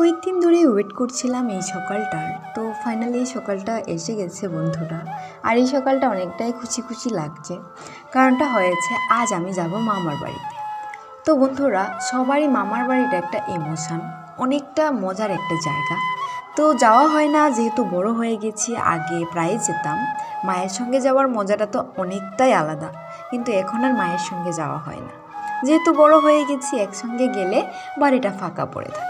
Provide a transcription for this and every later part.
Wait করছিলাম এই সকালটার। তো ফাইনালি এই সকালটা এসে গেছে বন্ধুরা। আর এই সকালটা অনেকটাই খুশি খুশি লাগছে। কারণটা হয়েছে আজ আমি যাব মামার বাড়িতে। তো বন্ধুরা, সবারই মামার বাড়িটা একটা ইমোশন অনেকটা মজার একটা জায়গা। তো যাওয়া হয় না, যেহেতু বড় হয়ে গেছি, আগে প্রায় যেতাম। মায়ের সঙ্গে যাওয়ার মজাটা তো অনেকটাই আলাদা। কিন্তু এখন আর মায়ের সঙ্গে যাওয়া হয় না। যেহেতু বড় হয়ে গেছি, একসঙ্গে গেলে বাড়িটা ফাঁকা পড়ে থাকে।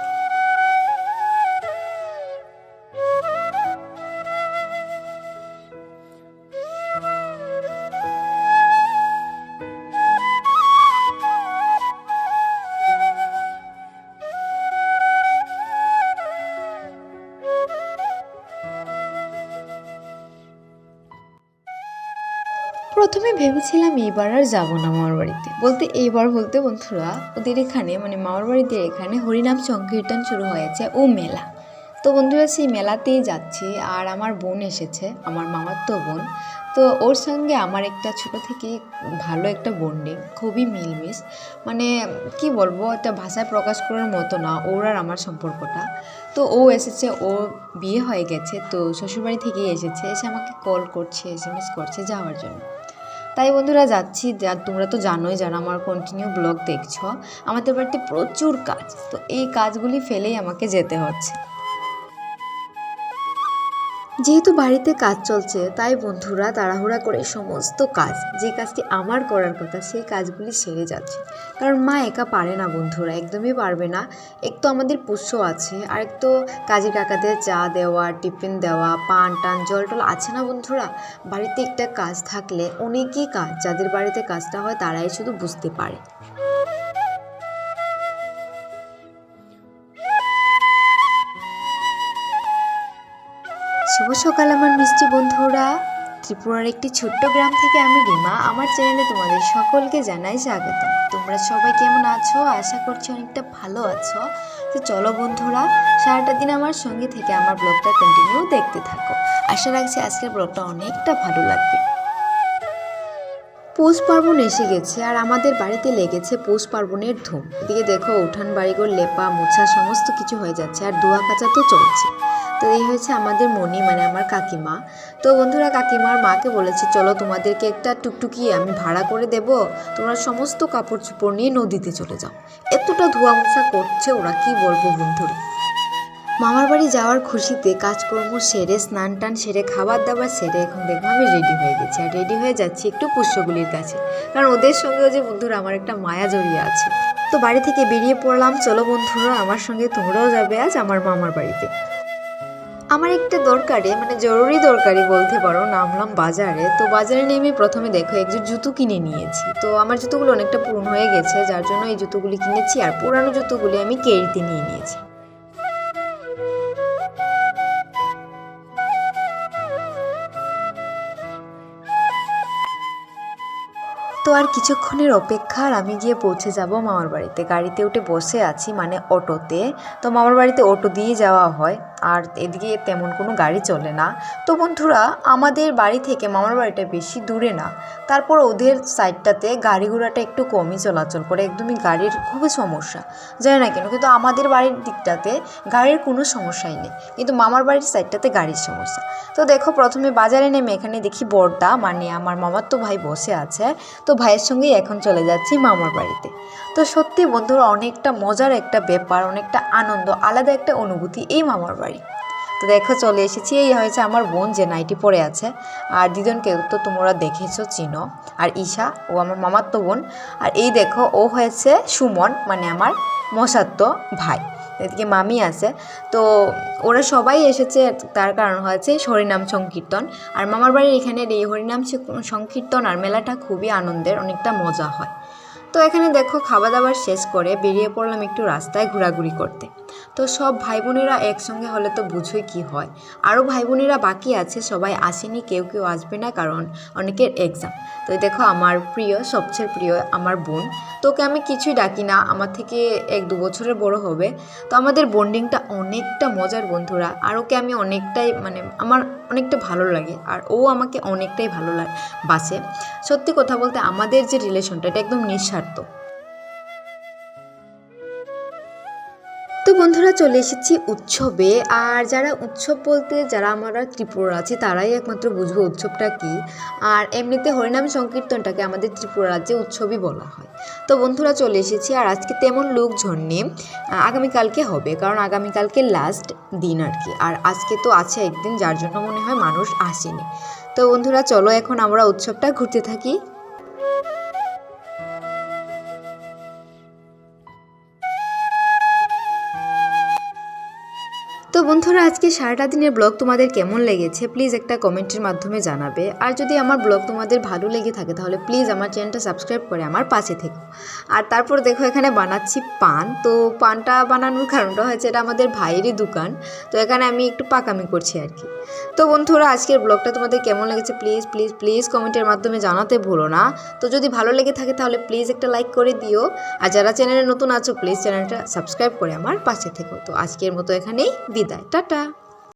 প্রথমে ভেবেছিলাম এইবার আর যাব না মামার বাড়িতে। বলতে এইবার বলতে বন্ধুরা, ওদের এখানে মানে মামার বাড়িতে এখানে হরিনাম সংকীর্তন শুরু হয়েছে ও মেলা। তো বন্ধুরা, সেই মেলাতেই যাচ্ছি আর আমার বোন এসেছে, আমার মামার তো বোন। তো ওর সঙ্গে আমার একটা ছোট থেকে ভালো একটা বন্ডিং খুবই মিলমিশ। মানে কি বলব, একটা ভাষায় প্রকাশ করার মতো না, ওর আর আমার সম্পর্কটা। তো ও এসেছে, ও বিয়ে হয়ে গেছে, তো শ্বশুরবাড়ি থেকেই এসেছে, এসে আমাকে কল করছে এস করছে যাওয়ার জন্য। তাই বন্ধুরা যাচ্ছি। তোমরা তো জানোই যারা আমার কন্টিনিউ ব্লগ দেখছ, আমাদের বাড়িতে প্রচুর কাজ। তো এই কাজগুলি ফেলেই আমাকে যেতে হচ্ছে। যেহেতু বাড়িতে কাজ চলছে, তাই বন্ধুরা তাড়াহুড়া করে সমস্ত কাজ, যে কাজটি আমার করার কথা, সেই কাজগুলি সেরে যাচ্ছে। কারণ মা একা পারে না বন্ধুরা, একদমই পারবে না। এক তো আমাদের পোষ্য আছে, আর এক তো কাজের কাকাদের চা দেওয়া, টিফিন দেওয়া, পান টান, জল টল আছে না বন্ধুরা? বাড়িতে একটা কাজ থাকলে অনেকই কাজ, যাদের বাড়িতে কাজটা হয় তারাই শুধু বুঝতে পারে। শুভ সকাল আমার মিষ্টি বন্ধুরা। ত্রিপুরার একটি ছোট্ট গ্রাম থেকে আমি রিমা, আমার চ্যানেলে তোমাদের সকলকে জানাই স্বাগত তোমরা সবাই কেমন আছো? আশা করছি অনেকটা ভালো আছো। তো চলো বন্ধুরা, সারাটা দিন আমার সঙ্গে থেকে আমার ব্লগটা কন্টিনিউ দেখতে থাকো। আশা রাখছি আজকের ব্লগটা অনেকটা ভালো লাগবে। পৌষ পার্বণ এসে গেছে আর আমাদের বাড়িতে লেগেছে পৌষ পার্বণের ধুম এদিকে দেখো, উঠান বাড়িঘর, লেপা, মোছা, সমস্ত কিছু হয়ে যাচ্ছে আর দোয়া কাচা তো চলছে। তো এই হয়েছে আমাদের মনি মানে আমার কাকিমা। তো বন্ধুরা, কাকিমার মাকে বলেছে, চলো তোমাদেরকে একটা টুকটুকি আমি ভাড়া করে দেব। তোমরা সমস্ত কাপড় চোপড় নিয়ে নদীতে চলে যাও। এতটা ধোয়া মোছা করছে ওরা, কি বলব বন্ধুরা? মামার বাড়ি যাওয়ার খুশিতে কাজকর্ম সেরে, স্নান টান সেরে খাবার দাবার সেরে এখন দেখব আমি রেডি হয়ে গেছি। আর রেডি হয়ে যাচ্ছি একটু পুষ্যগুলির কাছে। কারণ ওদের সঙ্গেও যে বন্ধুরা, আমার একটা মায়া জড়িয়ে আছে। তো বাড়ি থেকে বেরিয়ে পড়লাম। চলো বন্ধুরা, আমার সঙ্গে তোমরাও যাবে আজ আমার মামার বাড়িতে। আমার একটা দরকারে মানে জরুরি দরকারি বলতে পারো, নামলাম বাজারে। তো বাজারে নেমে প্রথমে দেখো একজোট জুতো কিনে নিয়েছি। তো আমার জুতোগুলো অনেকটা পুরনো হয়ে গেছে, যার জন্য এই জুতোগুলি কিনেছি আর পুরানো জুতোগুলি আমি কেরিতে নিয়ে নিয়েছি। তো আর কিছুক্ষণের অপেক্ষা আর আমি গিয়ে পৌঁছে যাব মামার বাড়িতে। গাড়িতে উঠে বসে আছি মানে অটোতে। তো মামার বাড়িতে অটো দিয়ে যাওয়া হয়। আর এদিকে তেমন কোনো গাড়ি চলে না। তো বন্ধুরা, আমাদের বাড়ি থেকে মামার বাড়িটা বেশি দূরে না। তারপর ওদের সাইডটাতে গাড়ি ঘোড়াটা একটু কমই চলাচল করে। একদমই গাড়ির খুবই সমস্যা। জানি না কেন, কিন্তু আমাদের বাড়ির দিকটাতে গাড়ির কোনো সমস্যাই নেই। কিন্তু মামার বাড়ির সাইডটাতে গাড়ির সমস্যা। তো দেখো, প্রথমে বাজারে নেমে এখানে দেখি বড়দা মানে আমার মামার তো ভাই বসে আছে। তো ভাইয়ের সঙ্গেই এখন চলে যাচ্ছি মামার বাড়িতে। তো সত্যি বন্ধুরা, অনেকটা মজার একটা ব্যাপার, অনেকটা আনন্দ, আলাদা একটা অনুভূতি এই মামার বাড়ি তো দেখো চলে এসেছি, এই হয়েছে আমার বোন যে নাইটি পরে আছে। আর দিদনকে তো তোমরা দেখেছ, চিনো। আর ঈশা, ও আমার মামাত্ম বোন। আর এই দেখো, ও হয়েছে সুমন মানে আমার মশাত্ম ভাই। এদিকে মামি আছে। তো ওরা সবাই এসেছে, তার কারণ হয়েছে হরিনাম সংকীর্তন। আর মামার বাড়ির এখানের এই হরিনাম সংকীর্তন আর মেলাটা খুবই আনন্দের, অনেকটা মজা হয়। তো এখানে দেখো খাওয়া দাওয়ার শেষ করে বেরিয়ে পড়লাম একটু রাস্তায় ঘোরাঘুরি করতে। তো সব ভাই বোনেরা একসঙ্গে হলে তো বুঝোই কি হয়। আরও ভাই বোনেরা বাকি আছে, সবাই আসেনি, কেউ কেউ আসবে না কারণ অনেকের এক্সাম তো দেখো আমার প্রিয়, সবচেয়ে প্রিয় আমার বোন। তোকে আমি কিছুই ডাকি না, আমার থেকে এক দু বছরের বড় হবে। তো আমাদের বন্ডিংটা অনেকটা মজার বন্ধুরা। আর ওকে আমি অনেকটাই মানে আমার অনেকটা ভালো লাগে আর ও আমাকে অনেকটাই ভালো লাগে বাসে সত্যি কথা বলতে আমাদের যে রিলেশনটা এটা একদম নিঃস্বার্থ। তো বন্ধুরা চলে এসেছি উৎসবে, আর যারা উৎসব বলতে যারা আমরা ত্রিপুরা আছি, তারাই একমাত্র বুঝব উৎসবটা কি। আর এমনিতে হরিনাম সংকীর্তনটাকে আমাদের ত্রিপুরা রাজ্যে উৎসবই বলা হয়। তো বন্ধুরা চলে এসেছি, আর আজকে তেমন লোকজন নেই। আগামীকালকে হবে, কারণ আগামীকালকে লাস্ট দিন আর কি। আর আজকে তো আছে একদিন, যার জন্য মনে হয় মানুষ আসেনি। তো বন্ধুরা চলো এখন আমরা উৎসবটা ঘুরতে থাকি। বন্ধুরা, আজকে সারাটা দিনের ব্লগ তোমাদের কেমন লেগেছে? প্লিজ একটা কমেন্টের মাধ্যমে জানাবে। আর যদি আমার ব্লগ তোমাদের ভালো লেগে থাকে, তাহলে প্লিজ আমার চ্যানেলটা সাবস্ক্রাইব করে আমার পাশে থেকো। আর তারপর দেখো, এখানে বানাচ্ছি পান। তো পানটা বানানোর কারণটা হয়েছে, এটা আমাদের ভাইয়েরই দোকান। তো এখানে আমি একটু পাকামি করছি আর কি। তো বন্ধুরা, আজকের ব্লগটা তোমাদের কেমন লেগেছে? প্লিজ প্লিজ প্লিজ কমেন্টের মাধ্যমে জানাতে ভুলো না। তো যদি ভালো লেগে থাকে, তাহলে প্লিজ একটা লাইক করে দিও। আর যারা চ্যানেলে নতুন আছো, প্লিজ চ্যানেলটা সাবস্ক্রাইব করে আমার পাশে থেকো। তো আজকের মতো এখানেই বিদায়। টাটা